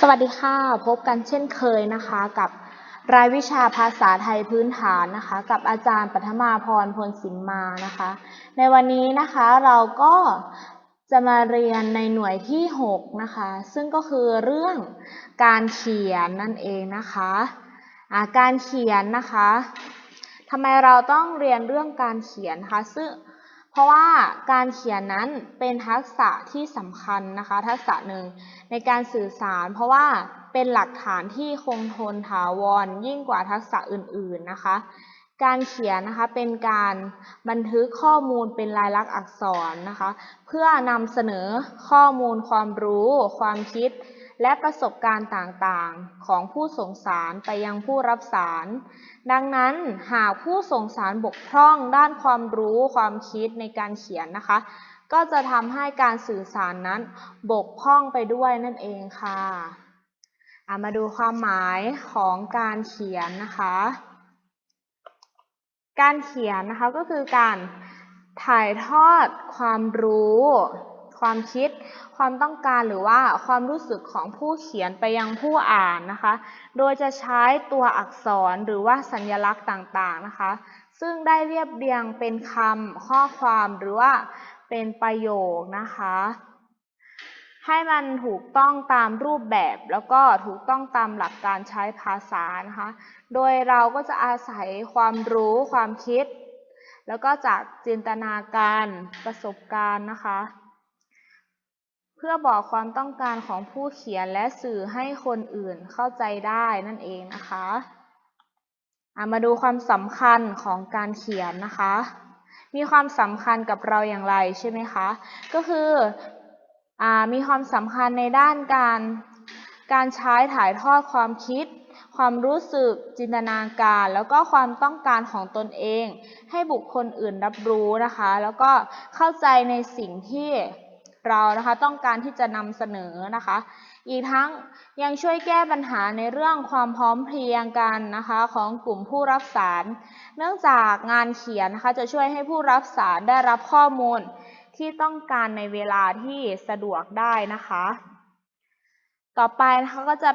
สวัสดีค่ะ พบกันเช่นเคยนะคะกับรายวิชาภาษาไทยพื้นฐานนะคะ กับอาจารย์ปัทมาพรพลสิมมานะคะ ในวันนี้นะคะเราก็จะมาเรียนในหน่วยที่ 6 นะคะ ซึ่งก็คือเรื่องการเขียนนั่นเองนะคะาการเขียนนะคะทำไมเราต้องเรียนเรื่องการเขียนคะซึ่ง เพราะว่าการเขียนนั้นเป็นทักษะที่สำคัญนะคะ ทักษะหนึ่งในการสื่อสาร เพราะว่าเป็นหลักฐานที่คงทนถาวรยิ่งกว่าทักษะอื่นๆนะคะ การเขียนนะคะเป็นการบันทึกข้อมูลเป็นลายลักษณ์อักษรนะคะ เพื่อนำเสนอข้อมูลความรู้ ความคิด และประสบการณ์ต่างๆ ของผู้ส่งสารไปยังผู้รับสาร ดังนั้นหากผู้ส่งสารบกพร่องด้านความรู้ความคิดในการเขียนนะคะ ก็จะทำให้การสื่อสารนั้นบกพร่องไปด้วยนั่นเองค่ะอะมาดูความหมายของการเขียนนะคะ การเขียนนะคะก็คือการถ่ายทอดความรู้ ความคิด ความต้องการหรือว่าความรู้สึกของผู้เขียนไปยังผู้อ่านนะคะ โดยจะใช้ตัวอักษรหรือว่าสัญลักษณ์ต่างๆนะคะ ซึ่งได้เรียบเรียงเป็นคำข้อความหรือว่าเป็นประโยคนะคะ ให้มันถูกต้องตามรูปแบบแล้วก็ถูกต้องตามหลักการใช้ภาษานะคะ โดยเราก็จะอาศัยความรู้ความคิดแล้วก็จากจินตนาการประสบการณ์นะคะ เพื่อบอกความต้องการของผู้เขียนและสื่อให้คนอื่นเข้าใจได้นั่นเองนะคะมาดูความสำคัญของการเขียนนะคะ มีความสำคัญกับเราอย่างไรใช่ไหมคะ ก็คืออมีความสำคัญในด้านการการใช้ถ่ายทอดความคิด ความรู้สึก จินตนาการ แล้วก็ความต้องการของตนเอง ให้บุคคลอื่นรับรู้นะคะ แล้วก็เข้าใจในสิ่งที่ เรานะคะต้องการที่จะนำเสนอนะคะ อีกทั้งยังช่วยแก้ปัญหาในเรื่องความพร้อมเพรียงกันนะคะของกลุ่มผู้รับสาร เนื่องจากงานเขียนนะคะจะช่วยให้ผู้รับสารได้รับข้อมูลที่ต้องการในเวลาที่สะดวกได้นะคะ ต่อไปนะคะก็จะ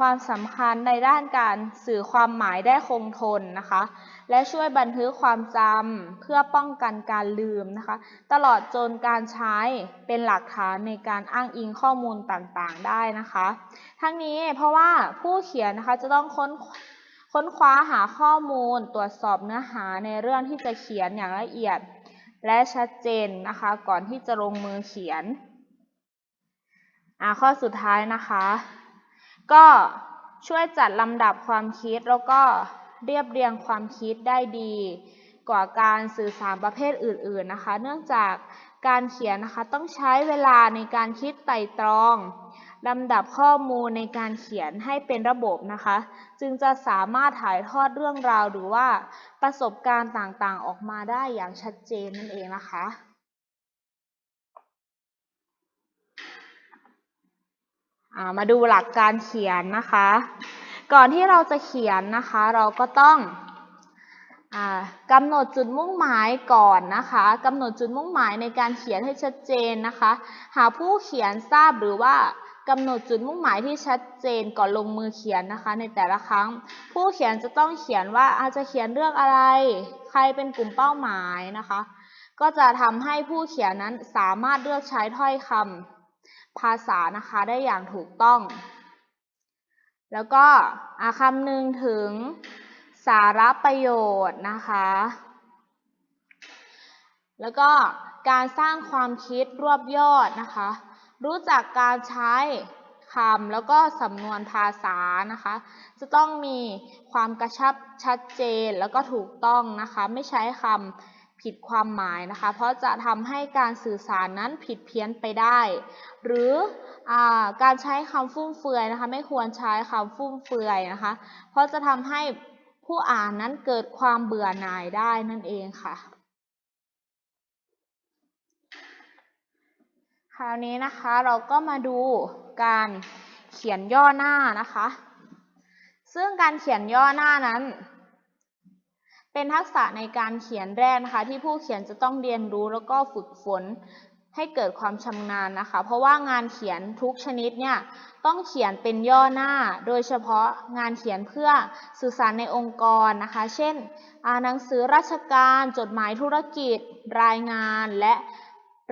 ความสำคัญในด้านการสื่อความหมายได้คงทนนะคะ และช่วยบันทึกความจำเพื่อป้องกันการลืมนะคะ ตลอดจนการใช้เป็นหลักฐานในการอ้างอิงข้อมูลต่างๆได้นะคะ ทั้งนี้เพราะว่าผู้เขียนนะคะจะต้องค้นค้นคว้าหาข้อมูล ตรวจสอบเนื้อหาในเรื่องที่จะเขียนอย่างละเอียดและชัดเจนนะคะ ก่อนที่จะลงมือเขียน อ่าข้อสุดท้ายนะคะ ก็ช่วยจัดลำดับความคิดแล้วก็เรียบเรียงความคิดได้ดี กว่าการสื่อสารประเภทอื่น ๆนะคะ เนื่องจากการเขียนนะคะต้องใช้เวลาในการคิดไต่ตรองลำดับข้อมูลในการเขียนให้เป็นระบบนะคะ จึงจะสามารถถ่ายทอดเรื่องราวหรือว่าประสบการณ์ต่างๆ ออกมาได้อย่างชัดเจนนั่นเองนะคะ มาดูหลักการเขียนนะคะ ก่อนที่เราจะเขียนนะคะ เราก็ต้องกำหนดจุดมุ่งหมายก่อนนะคะกำหนดจุดมุ่งหมายในการเขียนให้ชัดเจนนะคะ หาผู้เขียนทราบหรือว่ากำหนดจุดมุ่งหมายที่ชัดเจนก่อนลงมือเขียนนะคะ ในแต่ละครั้ง ผู้เขียนจะต้องเขียนว่าอาจจะเขียนเรื่องอะไร ใครเป็นกลุ่มเป้าหมายนะคะ ก็จะทำให้ผู้เขียนนั้นสามารถเลือกใช้ถ้อยคำ ภาษานะคะได้อย่างถูกต้อง แล้วก็คำหนึ่งถึงสาระประโยชน์นะคะ แล้วก็การสร้างความคิดรวบยอดนะคะ รู้จักการใช้คำแล้วก็สำนวนภาษานะคะ จะต้องมีความกระชับชัดเจนแล้วก็ถูกต้องนะคะ ไม่ใช้คำ ผิดความหมายนะคะ เพราะจะทำให้การสื่อสารนั้นผิดเพี้ยนไปได้ หรืออการใช้คำฟุ่มเฟือยนะคะ ไม่ควรใช้คำฟุ่มเฟือยนะคะ เพราะจะทำให้ผู้อ่านนั้นเกิดความเบื่อหน่ายได้นั่นเองค่ะ คราวนี้นะคะเราก็มาดูการเขียนย่อหน้านะคะ ซึ่งการเขียนย่อหน้านั้น เป็นทักษะในการเขียนแรกนะคะ ที่ผู้เขียนจะต้องเรียนรู้แล้วก็ฝึกฝนให้เกิดความชำนาญนะคะ เพราะว่างานเขียนทุกชนิดเนี่ยต้องเขียนเป็นย่อหน้า โดยเฉพาะงานเขียนเพื่อสื่อสารในองค์กรนะคะ เช่นหนังสือราชการ จดหมายธุรกิจ รายงานและ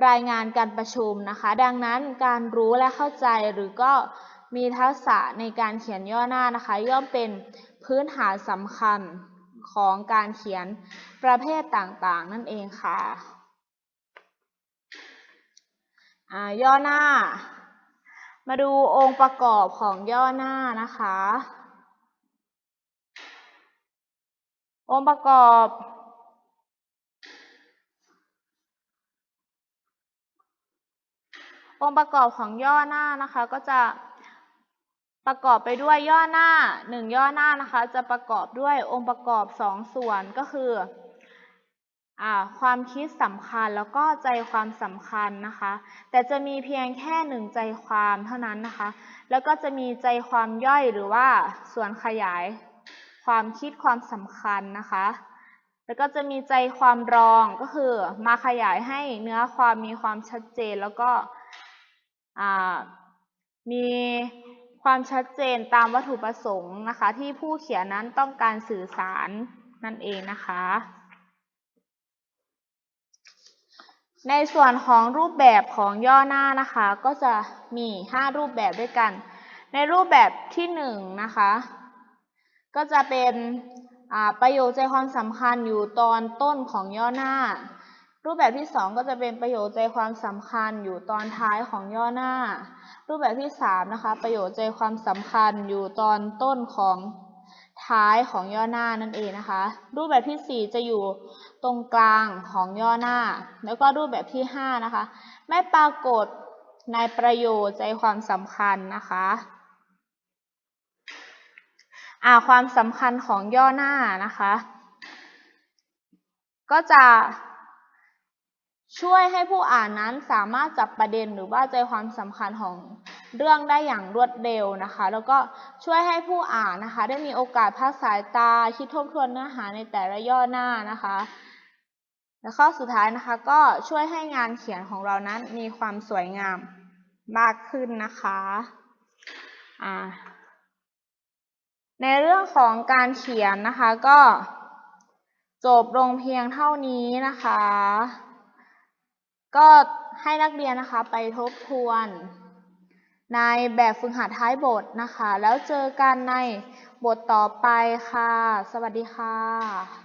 รายงานการประชุมนะคะ ดังนั้นการรู้และเข้าใจหรือก็มีทักษะในการเขียนย่อหน้านะคะ ย่อมเป็นพื้นฐานสำคัญ ของการเขียนประเภทต่างๆ นั่นเองค่ะย่อหน้า มาดูองค์ประกอบของย่อหน้านะคะ องค์ประกอบองค์ประกอบของย่อหน้านะคะก็จะ ประกอบไปด้วยย่อหน้าหนึ่งย่อหน้านะคะ จะประกอบด้วยองค์ประกอบสองส่วนก็คืออความคิดสำคัญแล้วก็ใจความสำคัญนะคะ แต่จะมีเพียงแค่หนึ่งใจความเท่านั้นนะคะ แล้วก็จะมีใจความย่อยหรือว่าส่วนขยาย ความคิดความสำคัญนะคะ แล้วก็จะมีใจความรองก็คือมาขยายให้เนื้อความมีความชัดเจนแล้วก็มี ความชัดเจนตามวัตถุประสงค์นะคะ ที่ผู้เขียนนั้นต้องการสื่อสารนั่นเองนะคะ ในส่วนของรูปแบบของย่อหน้านะคะ ก็จะมี 5 รูปแบบด้วยกัน ในรูปแบบที่1นนะคะ ก็จะเป็นประโยคใจความสำคัญอยู่ตอนต้นของย่อหน้า รูปแบบที่ 2 ก็จะเป็นประโยคใจความสำคัญอยู่ตอนท้ายของย่อหน้า รูปแบบที่3นะคะประโยคใจความสำคัญอยู่ตอนต้นของท้ายของย่อหน้านั่นเองนะคะ รูปแบบที่ 4 จะอยู่ตรงกลางของย่อหน้า แล้วก็รูปแบบที่ 5 นะคะ ไม่ปรากฏในประโยคใจความสำคัญนะคะอ่าความสำคัญของย่อหน้านะคะ ก็จะ ช่วยให้ผู้อ่านนั้นสามารถจับประเด็นหรือว่าใจความสำคัญของเรื่องได้อย่างรวดเร็วนะคะ แล้วก็ช่วยให้ผู้อ่านนะคะ ได้มีโอกาสพักสายตา คิดทบทวนเนื้อหาในแต่ละย่อหน้านะคะ และข้อสุดท้ายนะคะ ก็ช่วยให้งานเขียนของเรานั้นมีความสวยงามมากขึ้นนะคะอ่าในเรื่องของการเขียนนะคะก็จบลงเพียงเท่านี้นะคะ ก็ให้นักเรียนนะคะไปทบทวน ในแบบฝึกหัดท้ายบทนะคะ แล้วเจอกันในบทต่อไปค่ะ สวัสดีค่ะ